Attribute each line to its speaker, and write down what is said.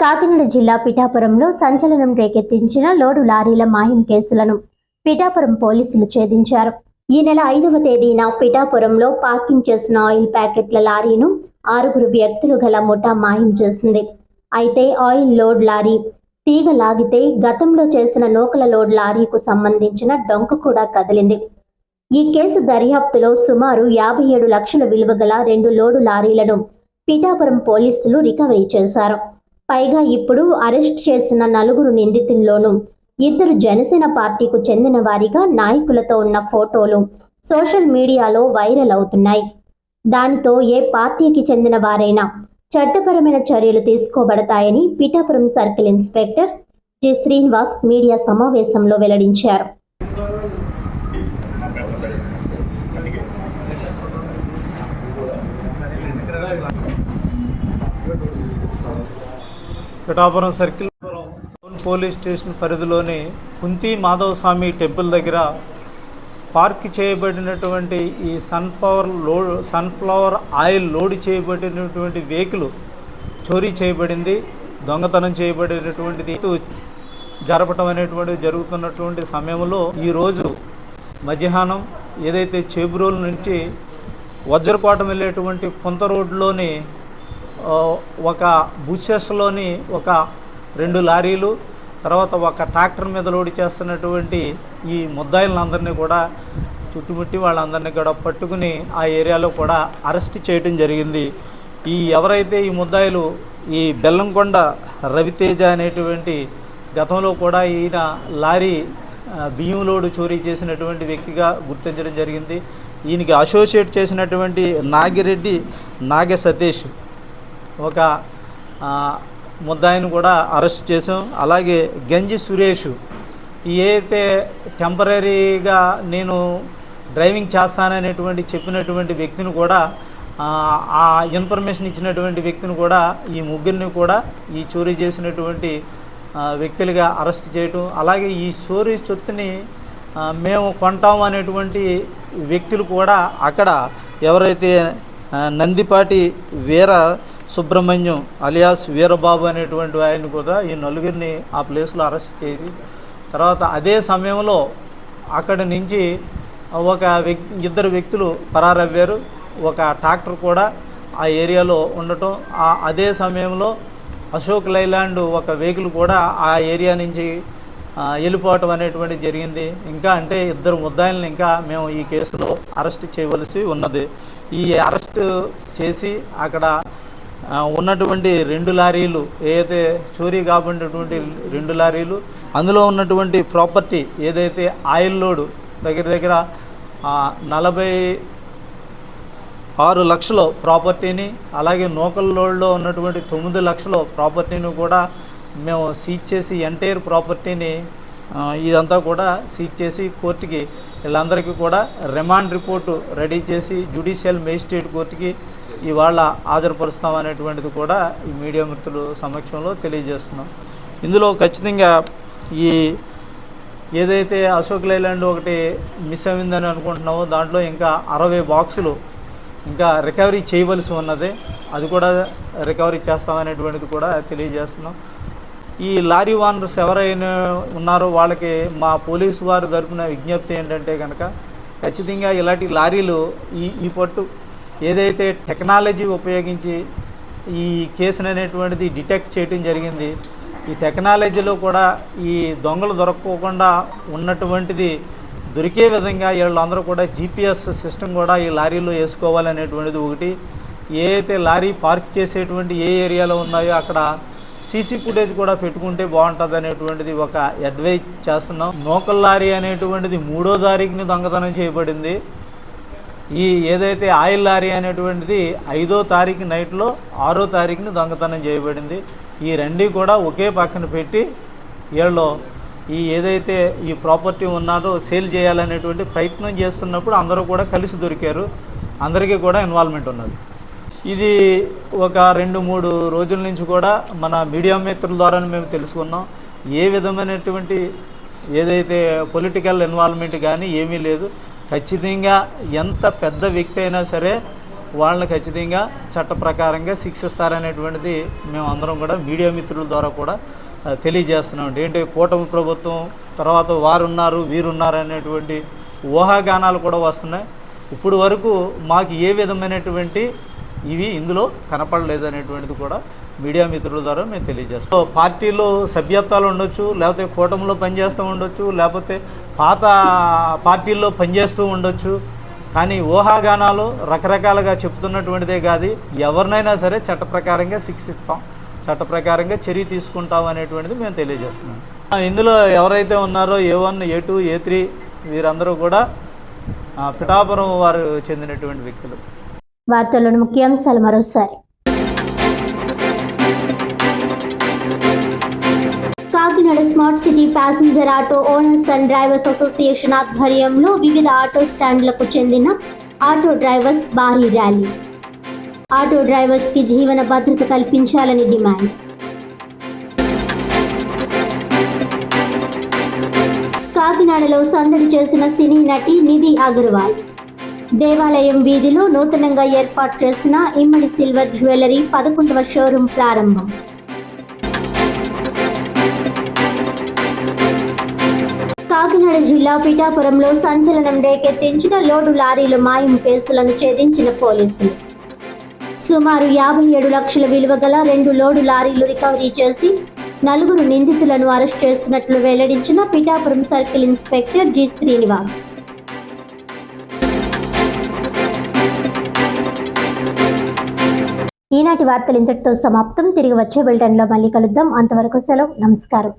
Speaker 1: కాకినాడ జిల్లా పిఠాపురంలో సంచలనం రేకెత్తించిన లోడు లారీల మాయం కేసులను పిఠాపురం పోలీసులు ఛేదించారు. ఈ నెల ఐదవ తేదీన పిఠాపురంలో పార్కింగ్ చేసిన ఆయిల్ ప్యాకెట్ల లారీను ఆరుగురు వ్యక్తులు గల ముఠా మాయం చేసింది. అయితే ఆయిల్ లోడ్ లారీ తీగ లాగితే గతంలో చేసిన నూకల లోడ్ లారీకు సంబంధించిన డొంక కూడా కదిలింది. ఈ కేసు దర్యాప్తులో సుమారు యాభై ఏడు లక్షల విలువ గల రెండు లోడు లారీలను పిఠాపురం పోలీసులు రికవరీ చేశారు. పైగా ఇప్పుడు అరెస్ట్ చేసిన నలుగురు నిందితుల్లోనూ ఇద్దరు జనసేన పార్టీకు చెందిన వారిగా నాయకులతో ఉన్న ఫోటోలు సోషల్ మీడియాలో వైరల్ అవుతున్నాయి. దానితో ఏ పార్టీకి చెందిన వారైనా చట్టపరమైన చర్యలు తీసుకోబడతాయని Pithapuram circle inspector G Srinivas media సమావేశంలో వెల్లడించారు.
Speaker 2: పిఠాపురం సర్కిల్ పోలీస్ స్టేషన్ పరిధిలోని కుంతి మాధవస్వామి టెంపుల్ దగ్గర పార్క్ చేయబడినటువంటి ఈ sunflower load sunflower oil load చేయబడినటువంటి వెహికల్ చోరీ చేయబడింది. దొంగతనం చేయబడినటువంటిది. జరపటం అనేటువంటి జరుగుతున్నటువంటి సమయంలో ఈరోజు మధ్యాహ్నం ఏదైతే చేబ్రోల్ నుంచి వజ్రపాటం వెళ్ళేటువంటి కొంత రోడ్లోని ఒక బుషెస్లోని ఒక రెండు లారీలు తర్వాత ఒక ట్రాక్టర్ మీద లోడ్ చేస్తున్నటువంటి ఈ ముద్దాయిలందరినీ కూడా చుట్టుముట్టి వాళ్ళందరినీ కూడా పట్టుకుని ఆ ఏరియాలో కూడా అరెస్ట్ చేయడం జరిగింది. ఈ ఎవరైతే ఈ ముద్దాయిలు ఈ బెల్లంకొండ రవితేజ అనేటువంటి గతంలో కూడా ఈయన లారీ బియ్యం లోడు చోరీ చేసినటువంటి వ్యక్తిగా గుర్తించడం జరిగింది. ఈయనకి అసోసియేట్ చేసినటువంటి నాగిరెడ్డి నాగ సతీష్. ఒక ముద్దాయిని కూడా అరెస్ట్ చేసాం అలాగే గంజి సురేష్ ఏదైతే టెంపరీగా నేను డ్రైవింగ్ చేస్తాననేటువంటి చెప్పినటువంటి వ్యక్తిని కూడా ఆ, ఇన్ఫర్మేషన్ ఇచ్చినటువంటి వ్యక్తిని కూడా ఈ ముగ్గురిని కూడా ఈ చోరీ చేసినటువంటి వ్యక్తులుగా అరెస్ట్ చేయటం. అలాగే ఈ చోరీ చొత్తుని మేము కొంటాం అనేటువంటి వ్యక్తులు కూడా అక్కడ ఎవరైతే నందిపాటి వీర సుబ్రహ్మణ్యం అలియాస్ వీరబాబు అనేటువంటి ఆయన కూడా ఈ నలుగురిని ఆ ప్లేస్లో అరెస్ట్ చేసి తర్వాత అదే సమయంలో అక్కడి నుంచి ఒక వ్యక్తి ఇద్దరు వ్యక్తులు పరారవ్వారు ఒక ట్రాక్టర్ కూడా ఆ ఏరియాలో ఉండటం. ఆ అదే సమయంలో అశోక్ లైలాండ్ ఒక వెహికల్ కూడా ఆ ఏరియా నుంచి వెళ్ళిపోవటం అనేటువంటిది జరిగింది. ఇంకా అంటే ఇద్దరు ముద్దాయిలను ఇంకా మేము ఈ కేసులో అరెస్ట్ చేయవలసి ఉన్నది. ఈ అరెస్ట్ చేసి అక్కడ ఉన్నటువంటి రెండు లారీలు ఏదైతే చోరీ కాబడినటువంటి రెండు లారీలు అందులో ఉన్నటువంటి ప్రాపర్టీ ఏదైతే ఆయిల్ లోడు దగ్గర దగ్గర నలభై ఆరు లక్షల ప్రాపర్టీని అలాగే నూకల్ లోడ్లో ఉన్నటువంటి తొమ్మిది లక్షల ప్రాపర్టీని కూడా మేము సీజ్ చేసి ఎంటైర్ ప్రాపర్టీని ఇదంతా కూడా సీజ్ చేసి కోర్టుకి వీళ్ళందరికీ కూడా రిమాండ్ రిపోర్టు రెడీ చేసి జ్యుడిషియల్ మేజిస్ట్రేట్ కోర్టుకి ఇవాళ హాజరుపరుస్తాం అనేటువంటిది కూడా ఈ మీడియా మిత్రులు సమక్షంలో తెలియజేస్తున్నాం. ఇందులో ఖచ్చితంగా ఈ ఏదైతే అశోక్ లైలాండ్ ఒకటి మిస్ అయిందని అనుకుంటున్నామో దాంట్లో ఇంకా అరవై బాక్సులు ఇంకా రికవరీ చేయవలసి ఉన్నది. అది కూడా రికవరీ చేస్తామనేటువంటిది కూడా తెలియజేస్తున్నాం. ఈ లారీ వానర్స్ ఎవరైనా ఉన్నారో వాళ్ళకి మా పోలీసు వారి తరపున విజ్ఞప్తి ఏంటంటే కనుక ఖచ్చితంగా ఇలాంటి లారీలు ఈ ఈ పట్టు ఏదైతే టెక్నాలజీ ఉపయోగించి ఈ కేసును అనేటువంటిది డిటెక్ట్ చేయడం జరిగింది ఈ టెక్నాలజీలో కూడా ఈ దొంగలు దొరక్కోకుండా ఉన్నటువంటిది దొరికే విధంగా వీళ్ళందరూ కూడా జీపీఎస్ సిస్టమ్ కూడా ఈ లారీలో వేసుకోవాలనేటువంటిది ఒకటి. ఏదైతే లారీ పార్క్ చేసేటువంటి ఏ ఏరియాలో ఉన్నాయో అక్కడ సీసీ ఫుటేజ్ కూడా పెట్టుకుంటే బాగుంటుంది అనేటువంటిది ఒక అడ్వైజ్ చేస్తున్నాం. నోకల్ లారీ అనేటువంటిది మూడో తారీఖుని దొంగతనం చేయబడింది. ఈ ఏదైతే ఆయిల్ లారీ అనేటువంటిది ఐదో తారీఖు నైట్లో ఆరో తారీఖుని దొంగతనం చేయబడింది. ఈ రెండు కూడా ఒకే పక్కన పెట్టి వీళ్ళు ఈ ఏదైతే ఈ ప్రాపర్టీ ఉన్నారో సేల్ చేయాలనేటువంటి ప్రయత్నం చేస్తున్నప్పుడు అందరూ కూడా కలిసి దొరికారు. అందరికీ కూడా ఇన్వాల్వ్మెంట్ ఉన్నది. ఇది ఒక రెండు మూడు రోజుల నుంచి కూడా మన మీడియా మిత్రుల ద్వారా మేము తెలుసుకున్నాం. ఏ విధమైనటువంటి ఏదైతే పొలిటికల్ ఇన్వాల్వ్మెంట్ కానీ ఏమీ లేదు. ఖచ్చితంగా ఎంత పెద్ద వ్యక్తి అయినా సరే వాళ్ళని ఖచ్చితంగా చట్ట ప్రకారంగా శిక్షిస్తారనేటువంటిది మేము అందరం కూడా మీడియా మిత్రుల ద్వారా కూడా తెలియజేస్తున్నామండి. తెలియజేస్తున్నాం ఏంటి కూటమి ప్రభుత్వం తర్వాత వారున్నారు వీరున్నారు అనేటువంటి ఊహాగానాలు కూడా వస్తున్నాయి. ఇప్పుడు వరకు మాకు ఏ విధమైనటువంటి ఇవి ఇందులో కనపడలేదు అనేటువంటిది కూడా మీడియా మిత్రుల ద్వారా మేము తెలియజేస్తాం. సో పార్టీలో సభ్యత్వాలు ఉండొచ్చు లేకపోతే కూటమిలో పనిచేస్తూ ఉండొచ్చు లేకపోతే పాత పార్టీల్లో పనిచేస్తూ ఉండొచ్చు. కానీ ఊహాగానాలు రకరకాలుగా చెప్తున్నటువంటిదే కాదు. ఎవరినైనా సరే చట్ట ప్రకారంగా శిక్షిస్తాం చట్ట ప్రకారంగా చర్య తీసుకుంటాం అనేటువంటిది మేము తెలియజేస్తున్నాం. ఇందులో ఎవరైతే ఉన్నారో A one A two A three వీరందరూ కూడా పిఠాపురం వారు చెందినటువంటి వ్యక్తులు.
Speaker 1: వార్తల్లోని ముఖ్యాంశాలు మరోసారి. Smart city passenger auto owners and drivers association ఆధ్వర్యంలో వివిధ ఆటో స్టాండ్లకు చెందిన ఆటో డ్రైవర్స్ భారీ ర్యాలీ. ఆటో డ్రైవర్స్కి జీవన భద్రత కల్పించాలని డిమాండ్. కాకినాడలో సందడి చేసిన సినీ నటి నిధి అగర్వాల్. దేవాలయం వీధిలో నూతనంగా ఏర్పాటు చేసిన ఇమ్మడి సిల్వర్ జ్యువెలరీ పదకొండవ షోరూం ప్రారంభం. కాకినాడ జిల్లా పిఠాపురంలో సంచలనం రేకెత్తించిన లోడు లారీల మాయం కేసులను ఛేదించిన పోలీసులు. సుమారు యాభై ఏడు లక్షల విలువ గల రెండు లోడు లారీలు రికవరీ చేసి నలుగురు నిందితులను అరెస్ట్ చేసినట్లు వెల్లడించిన Pithapuram circle inspector G Srinivas. ఈనాటి వార్తలు ఇంతటితో సమాప్తం. తిరిగి వచ్చే బిల్టన్లో మళ్ళీ కలుద్దాం. అంతవరకు సెలవు. నమస్కారం.